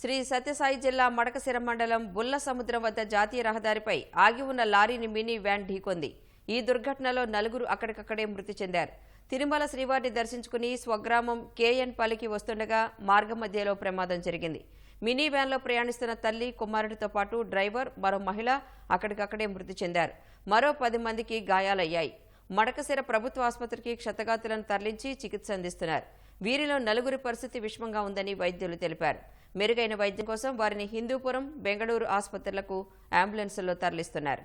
శ్రీ సత్యసాయి జిల్లా మడకసిర మండలం బుల్ల సముద్రం వద్ద జాతీయ రహదారిపై ఆగి ఉన్న లారీని మినీ వ్యాన్ ఢీకొంది. ఈ దుర్ఘటనలో నలుగురు అక్కడికక్కడే మృతి చెందారు. తిరుమల శ్రీవారిని దర్శించుకుని స్వగ్రామం కేఎన్ పల్లికి వస్తుండగా మార్గం మధ్యలో ప్రమాదం జరిగింది. మినీ వ్యాన్లో ప్రయాణిస్తున్న తల్లి కుమారుడితో పాటు డ్రైవర్ మరో మహిళ అక్కడికక్కడే మృతి చెందారు. మరో పది మందికి గాయాలయ్యాయి. మడకసిర ప్రభుత్వ ఆసుపత్రికి క్షతగాతులను తరలించి చికిత్స అందిస్తున్నారు. వీరిలో నలుగురి పరిస్థితి విషమంగా ఉందని వైద్యులు తెలిపారు. మెరుగైన వైద్యం కోసం వారిని హిందూపురం బెంగళూరు ఆసుపత్రులకు అంబులెన్సుల్లో తరలిస్తున్నారు.